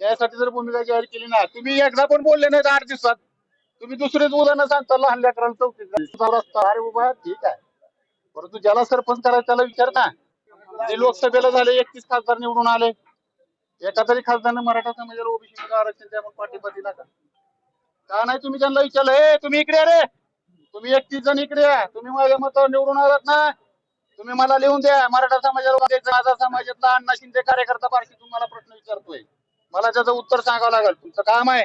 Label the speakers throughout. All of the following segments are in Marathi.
Speaker 1: त्यासाठी जर भूमिका जाहीर केली ना तुम्ही एकदा पण बोलले नाही आठ दिवसात. तुम्ही दुसरेच उदाहरण सांगता लहान लेकराला चौकीत रस्ता अरे उभा ठीक आहे. परंतु ज्याला सरपंच करायचं त्याला विचार ना. जे लोकसभेला झाले एकतीस खासदार निवडून आले. एका तरी खासदारने मराठा समाजाला ओबीसी आरक्षण द्या म्हणून पाठिंबा दिला का? का नाही तुम्ही त्यांना विचारलं हे तुम्ही इकडे अरे रे. तुम्ही एकतीस जण इकडे या. तुम्ही माझ्या मतावर निवडून आलात ना. तुम्ही मला लिहून द्या. मराठा समाजाला माझा समाजातला अण्णा शिंदे कार्यकर्ता पार्टी तुम्हाला प्रश्न विचारतोय. मला त्याचं उत्तर सांगावं लागेल. तुमचं काम आहे.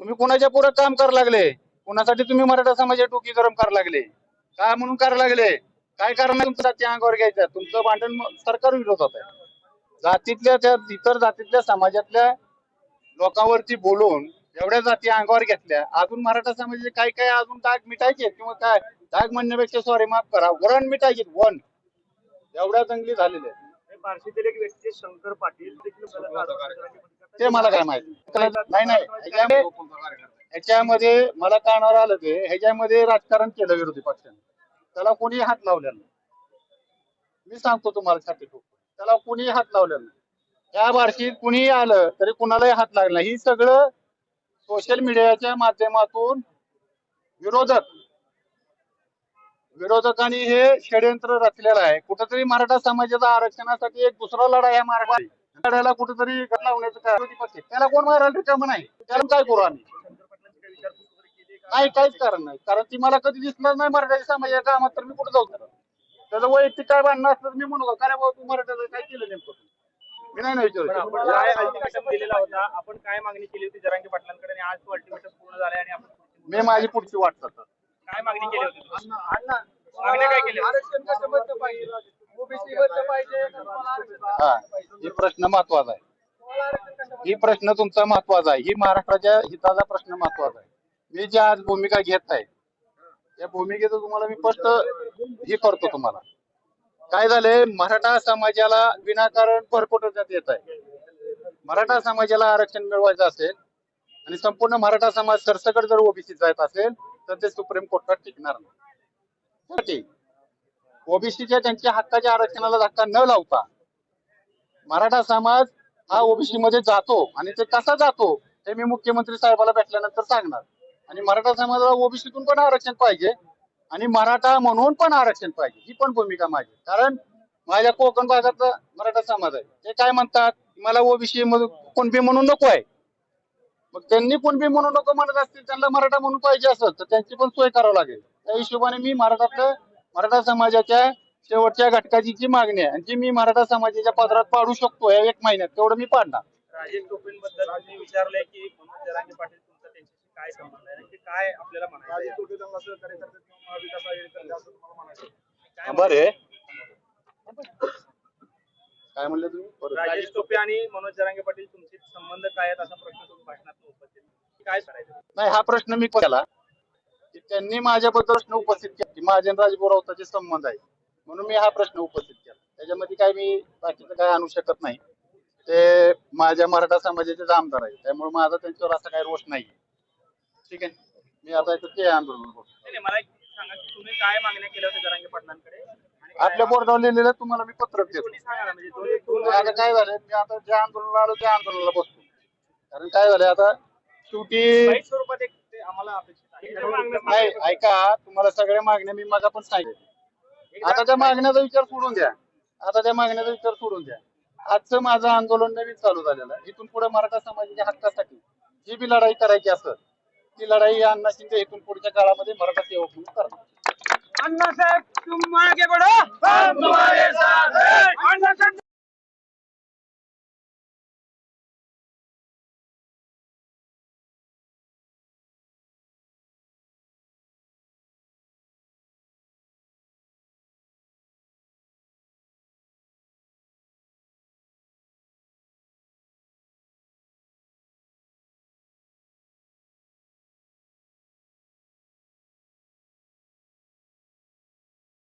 Speaker 1: तुम्ही कोणाच्या पुढे काम करा लागले? कोणासाठी तुम्ही मराठा समाजाची टोकी गरम करा लागले? काय म्हणून करायला लागले? काय कारण तुमचं जाती अंगावर घ्यायचं? तुमचं भांडण सरकार विरोधात आहे. जातीतल्या त्या इतर जातीतल्या समाजातल्या लोकांवरती बोलून एवढ्या जाती अंगावर घेतल्या अजून मराठा समाजाचे काय काय अजून डाग मिटायचे किंवा काय? डाग म्हणण्यापेक्षा सॉरी माफ करा. वरण मिटायचे वन. एवढ्या जंगली झालेले
Speaker 2: बार्शीतील एक व्यक्ती शंकर पाटील देखील
Speaker 1: ते मला काय माहिती? नाही नाही ह्याच्यामध्ये मला कानावर आलं ते. ह्याच्यामध्ये राजकारण केलं विरोधी पक्षाने. त्याला कोणी हात लावलेला नाही. मी सांगतो तुम्हाला छाती त्याला कोणी हात लावलेला नाही. त्या बार्शीत कुणीही आलं तरी कुणालाही हात लागला नाही. ही सगळं सोशल मीडियाच्या माध्यमातून विरोधक विरोधकांनी हे षडयंत्र रचलेलं आहे. कुठेतरी मराठा समाजाच्या आरक्षणासाठी एक दुसरा लढा या मराठा लढ्याला कुठेतरी गट लावण्याचं काय. त्याला कोण मारायला रिकामं नाही. त्याला काय करू आम्ही? नाही काहीच कारण नाही. कारण ती मला कधी दिसणार नाही मराठा समाजाच्या कामात तर मी कुठे जाऊ त्याचं वैयक्तिक काय भांडणं असलं तर मी म्हणू का बाबा तू मराठ्याचं काय केलं नेमकं? मी नाही
Speaker 2: आपण काय अल्टिमेटम दिलेला होता. आपण काय मागणी केली होती जरांगे पाटलांकडे आणि आज तो अल्टिमेटम पूर्ण झालाय आणि आपण पुढची-
Speaker 1: मी माझी पुढची वाट करतो.
Speaker 2: मागणी केली होती? मागण्या काय केल्या?
Speaker 1: हा ही प्रश्न महत्त्वाचा आहे. ही प्रश्न तुमचा महत्त्वाचा आहे. ही महाराष्ट्राच्या हिताचा प्रश्न महत्त्वाचा आहे. मी जी आज भूमिका घेत आहे त्या भूमिकेचं तुम्हाला मी स्पष्ट हे करतो तुम्हाला. काय झालंय? मराठा समाजाला विनाकारण भरपटवण्यात येत आहे. मराठा समाजाला आरक्षण मिळवायचं असेल आणि संपूर्ण मराठा समाज सरसकट जर ओबीसी जायचं असेल तर ते सुप्रीम कोर्टात टिकणार नाही. ओबीसीच्या त्यांच्या हक्काच्या आरक्षणाला धक्का न लावता मराठा समाज हा ओबीसी मध्ये जातो आणि ते कसा जातो ते मी मुख्यमंत्री साहेबाला भेटल्यानंतर सांगणार. आणि मराठा समाजाला ओबीसीतून पण आरक्षण पाहिजे आणि मराठा म्हणून पण आरक्षण पाहिजे. ही पण भूमिका माझी. कारण माझ्या कोकण भागातला मराठा समाज आहे. ते काय म्हणतात? मला ओबीसी कोणबी म्हणून नको आहे. मग त्यांनी कुणबी म्हणून नको म्हणत असतील त्यांना मराठा म्हणून पाहिजे असेल तर त्यांची पण सोय करावं लागेल. त्या हिशोबाने मी मराठातलं मराठा समाजाच्या शेवटच्या घटकाची जी मागणी आहे आणि जी मी मराठा समाजाच्या पदरात पाडू शकतो या एक महिन्यात तेवढं मी पाडणार.
Speaker 2: राजेश टोपेंबद्दल तुम्ही विचारलंय की मनोज जरांगे पाटील तुमचा त्यांच्याशी काय संबंध आहे? नक्की काय आपल्याला म्हणायचं आहे? काय
Speaker 1: बरे. काय म्हणले तुम्ही.
Speaker 2: राजेश टोपे आणि मनोज जरांगे पाटील तुमचे संबंध काय आहेत असा प्रश्न तुम्ही भाषणात उपस्थित. काय करायचं?
Speaker 1: नाही हा प्रश्न मी केला की त्यांनी माझ्याबद्दल प्रश्न उपस्थित केला की माझे आणि राजभाऊ राऊताचे संबंध आहे म्हणून मी हा प्रश्न उपस्थित केला. त्याच्यामध्ये काय मी बाकीचं काय आणू शकत नाही. ते माझ्या मराठा समाजाचे आमदार आहे त्यामुळे माझा त्यांच्यावर असा काही रोष नाही ठीक आहे? मी आता ते आंदोलन करतो
Speaker 2: मला एक सांगा की तुम्ही काय मागण्या केल्या होत्या जरांगे पाटलांकडे?
Speaker 1: आपल्या बोर्डावर लिहिलेलं तुम्हाला मी पत्रक देतो.
Speaker 2: म्हणजे
Speaker 1: आता काय झालं मी आता ज्या आंदोलनाला आलो त्या आंदोलनाला बसतो. कारण काय झालंय आता शेवटी
Speaker 2: बाईट स्वरूपात एक ते आम्हाला अपेक्षित आहे.
Speaker 1: नाही ऐका तुम्हाला सगळ्या मागण्या मी मग पण सांगितलं आता त्या मागण्याचा विचार सोडून द्या. आता त्या मागण्याचा विचार सोडून द्या. आजचं माझं आंदोलन नवीन चालू झालेलं आहे. इथून पुढे मराठा समाजाच्या हक्कासाठी जी बी लढाई करायची असत ती लढाई अण्णा शिंदे इथून पुढच्या काळामध्ये मराठा सेवक
Speaker 2: Amma